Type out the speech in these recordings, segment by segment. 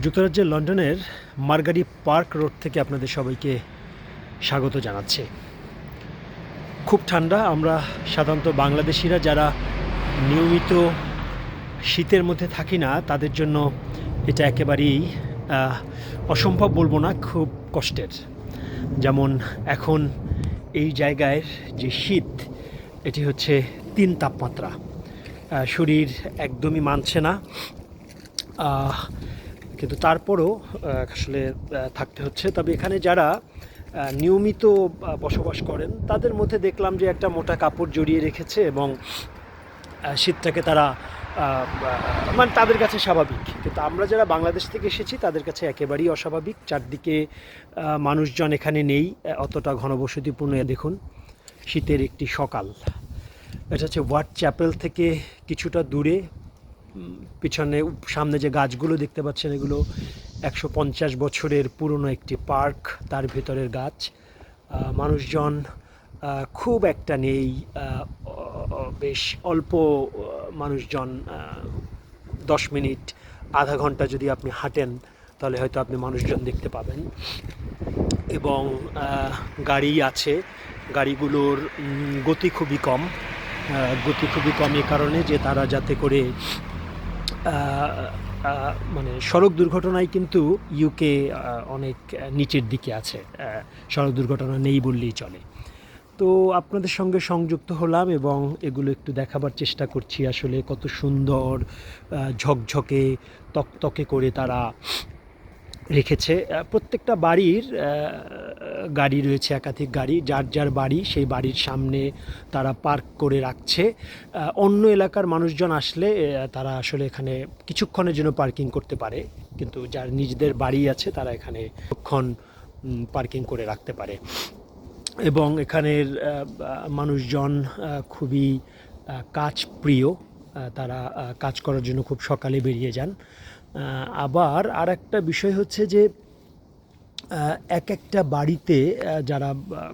যুক্তরাজ্যের লন্ডনের মার্গারি park road থেকে আপনাদের সবাইকে স্বাগত জানাচ্ছি। খুব ঠান্ডা, আমরা সাধারণত বাংলাদেশিরা যারা নিয়মিত শীতের মধ্যে থাকি না, তাদের জন্য এটা একেবারেই অসম্ভব বলব না, খুব কষ্টের। যেমন এখন এই জায়গায় যে শীত, এটি হচ্ছে তিন তাপমাত্রা। শরীর একদমই মানছে না। কিন্তু তারপরও আসলে থাকতে হচ্ছে। তবে এখানে যারা নিয়মিত বসবাস করেন, তাদের মধ্যে দেখলাম যে একটা মোটা কাপড় জড়িয়ে রেখেছে এবং শীতটাকে তারা মানে তাদের কাছে স্বাভাবিক। কিন্তু আমরা যারা বাংলাদেশ থেকে এসেছি, তাদের কাছে একেবারেই অস্বাভাবিক। চারদিকে মানুষজন এখানে নেই অতটা ঘনবসতিপূর্ণ। দেখুন, শীতের একটি সকাল। এটা হচ্ছে ওয়ার্ড চ্যাপেল থেকে কিছুটা দূরে। পিছনে সামনে যে গাছগুলো দেখতে পাচ্ছেন, এগুলো একশো পঞ্চাশ বছরের পুরনো একটি পার্ক, তার ভেতরের গাছ। মানুষজন খুব একটা নেই বেশ অল্প মানুষজন দশ মিনিট, আধা ঘণ্টা যদি আপনি হাঁটেন, তাহলে হয়তো আপনি মানুষজন দেখতে পাবেন। এবং গাড়ি আছে। গাড়িগুলোর গতি খুবই কম। গতি খুবই কম এ কারণে যে তারা যাতে করে মানে সড়ক দুর্ঘটনায় কিন্তু ইউকে অনেক নিচের দিকে আছে। সড়ক দুর্ঘটনা নেই বললেই চলে। তো আপনাদের সঙ্গে সংযুক্ত হলাম এবং এগুলো একটু দেখাবার চেষ্টা করছি আসলে কত সুন্দর ঝকঝকে, তকতকে করে তারা রেখেছে। প্রত্যেকটা বাড়ির গাড়ি রয়েছে, একাধিক গাড়ি, যার যার বাড়ি সেই বাড়ির সামনে তারা পার্ক করে রাখছে। অন্য এলাকার মানুষজন আসলে তারা আসলে এখানে কিছুক্ষণের জন্য পার্কিং করতে পারে। কিন্তু যার নিজেদের বাড়ি আছে, তারা এখানে কিছুক্ষণ পার্কিং করে রাখতে পারে। এবং এখানের মানুষজন খুবই কাজ প্রিয় তারা কাজ করার জন্য খুব সকালে বেরিয়ে যান। আবার আর একটা বিষয় হচ্ছে যে এক একটা বাড়িতে যারা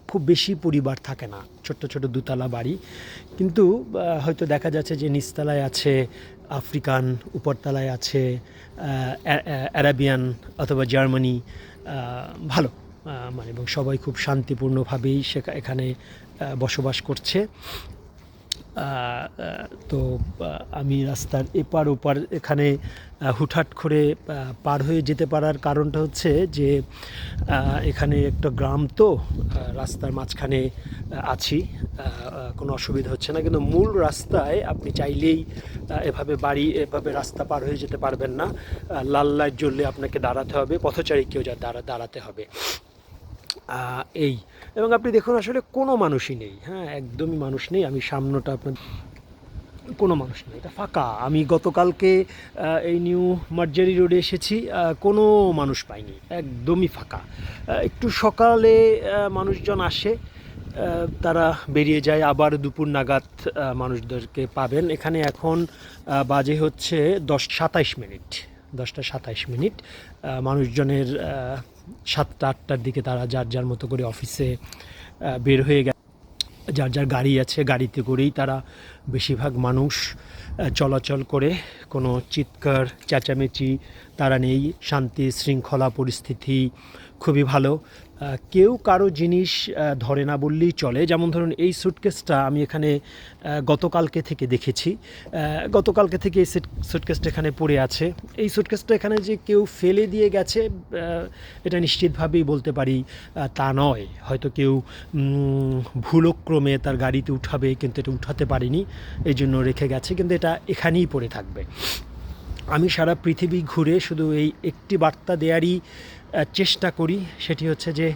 খুব বেশি পরিবার থাকে না, ছোট্ট ছোট দুতলা বাড়ি, কিন্তু হয়তো দেখা যাচ্ছে যে নিচতলায় আছে আফ্রিকান, উপরতলায় আছে অ্যারাবিয়ান অথবা জার্মানি ভালো মানে এবং সবাই খুব শান্তিপূর্ণভাবেই সেখা, এখানে বসবাস করছে। তো আমি রাস্তার এপার ওপার এখানে হুটহাট করে পার হয়ে যেতে পারার কারণটা হচ্ছে যে এখানে একটা গ্রাম তো রাস্তার মাঝখানে আছি। কোনো অসুবিধা হচ্ছে না। কিন্তু মূল রাস্তায় আপনি চাইলেই এভাবে বাড়ি, এভাবে রাস্তা পার হয়ে যেতে পারবেন না। লাল লাইট জ্বললে আপনাকে দাঁড়াতে হবে পথচারীকেও যা দাঁড়া, দাঁড়াতে হবে। এই। এবং আপনি দেখুন, আসলে কোনো মানুষই নেই। হ্যাঁ একদমই মানুষ নেই। আমি সামনেটা আপনার কোনো মানুষ নেই। এটা ফাঁকা। আমি গতকালকে এই নিউ মার্জারি রোডে এসেছি। কোনো মানুষ পাইনি। একদমই ফাঁকা। একটু সকালে মানুষজন আসে। তারা বেরিয়ে যায়। আবার দুপুর নাগাদ মানুষদেরকে পাবেন। এখানে এখন বাজে হচ্ছে দশ সাতাইশ মিনিট। দশটা সাতাইশ মিনিট মানুষজনের সাতটা, আটটার দিকে তারা যার যার মতো করে অফিসে বের হয়ে গেছে। যার যার গাড়ি আছে, গাড়িতে করেই তারা বেশিরভাগ মানুষ চলাচল করে। কোনো চিৎকার, চেঁচামেচি তারা নেই। শান্তি, শৃঙ্খলা পরিস্থিতি খুবই ভালো। কেউ কারও জিনিস ধরে না বললেই চলে। যেমন ধরুন এই সুটকেসটা আমি এখানে গতকালকে থেকে দেখেছি। গতকালকে থেকে এই সুটকেসটা এখানে পড়ে আছে। এই সুটকেসটা এখানে যে কেউ ফেলে দিয়ে গেছে এটা নিশ্চিতভাবেই বলতে পারি তা নয়। হয়তো কেউ ভুলক্রমে তার গাড়িতে উঠাবে, কিন্তু এটা উঠাতে পারেনি এই জন্য রেখে গেছে, কিন্তু এটা এখানেই পড়ে থাকবে। আমি সারা পৃথিবী ঘুরে শুধু এই একটি বার্তা দেয়ারই আহ, চেষ্টা করি সেটি হচ্ছে যে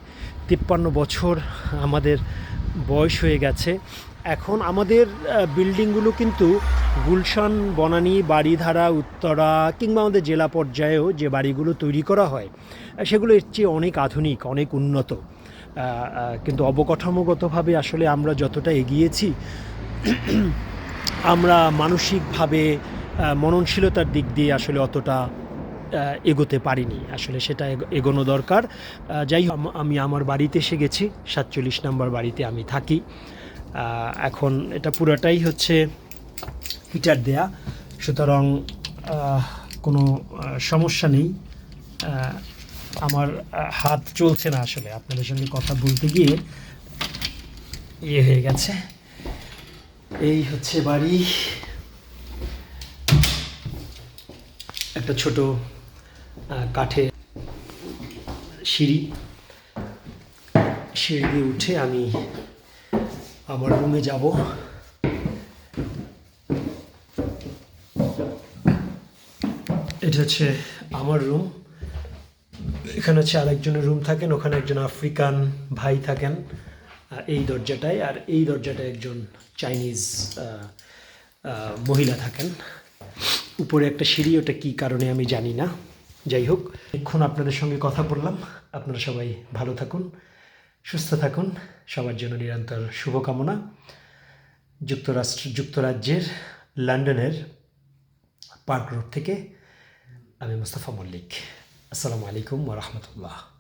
তিপ্পান্ন বছর আমাদের বয়স হয়ে গেছে। এখন আমাদের বিল্ডিংগুলো কিন্তু গুলশান বনানী বাড়িধারা উত্তরা কিংবা আমাদের জেলা পর্যায়েও যে বাড়িগুলো তৈরি করা হয় সেগুলো এর চেয়ে অনেক আধুনিক অনেক উন্নত। কিন্তু অবকাঠামোগতভাবে আসলে আমরা যতটা এগিয়েছি আমরা মানসিকভাবে মননশীলতার দিক দিয়ে আসলে অতটা এগোতে পারিনি। আসলে সেটা এগো- এগোনো দরকার। যাই হোক, আমি আমার বাড়িতে এসে গেছি। সাতচল্লিশ নম্বর বাড়িতে আমি থাকি। এখন এটা পুরোটাই হচ্ছে হিটার দেয়া। সুতরাং কোনো সমস্যা নেই। আমার হাত চলছে না আসলে। আপনাদের সঙ্গে কথা বলতে গিয়ে ইয়ে হয়ে গেছে। এই হচ্ছে বাড়ি। একটা ছোট কাঠের সিঁড়ি। সিঁড়ি দিয়ে উঠে আমি আমার রুমে যাব। এটা হচ্ছে আমার রুম। এখানে হচ্ছে আরেকজনের রুম থাকেন, ওখানে একজন আফ্রিকান ভাই থাকেন এই দরজাটায়। আর এই দরজাটায় একজন চাইনিজ মহিলা থাকেন। উপরে একটা সিঁড়ি, ওটা কী কারণে আমি জানি না। যাই হোক এখন আপনাদের সঙ্গে কথা বললাম। আপনারা সবাই ভালো থাকুন, সুস্থ থাকুন। সবার জন্য নিরন্তর শুভকামনা। যুক্তরাষ্ট্র, যুক্তরাজ্যের লন্ডনের পার্ক রোড থেকে আমি মুস্তাফা মল্লিক। আসসালামু আলাইকুম ওরহমতুল্লাহ